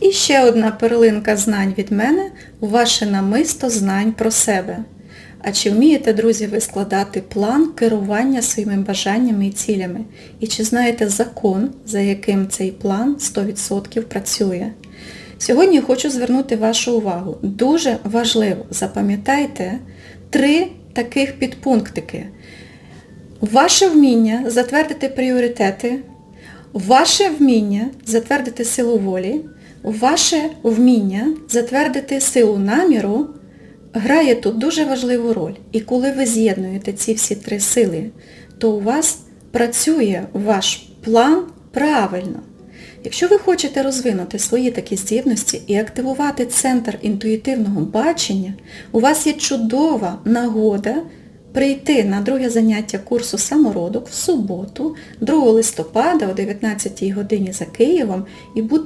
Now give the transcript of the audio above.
І ще одна перлинка знань від мене у ваше намисто знань про себе. А чи вмієте, друзі, ви складати план керування своїми бажаннями і цілями? І чи знаєте закон, за яким цей план 100% працює? Сьогодні хочу звернути вашу увагу. Дуже важливо, запам'ятайте три таких підпунктики. Ваше вміння затвердити пріоритети, ваше вміння затвердити силу волі, ваше вміння затвердити силу наміру грає тут дуже важливу роль. І коли ви з'єднуєте ці всі три сили, то у вас працює ваш план правильно. Якщо ви хочете розвинути свої такі здібності і активувати центр інтуїтивного бачення, у вас є чудова нагода прийти на друге заняття курсу самородок в суботу, 2 листопада о 19 годині за Києвом і бути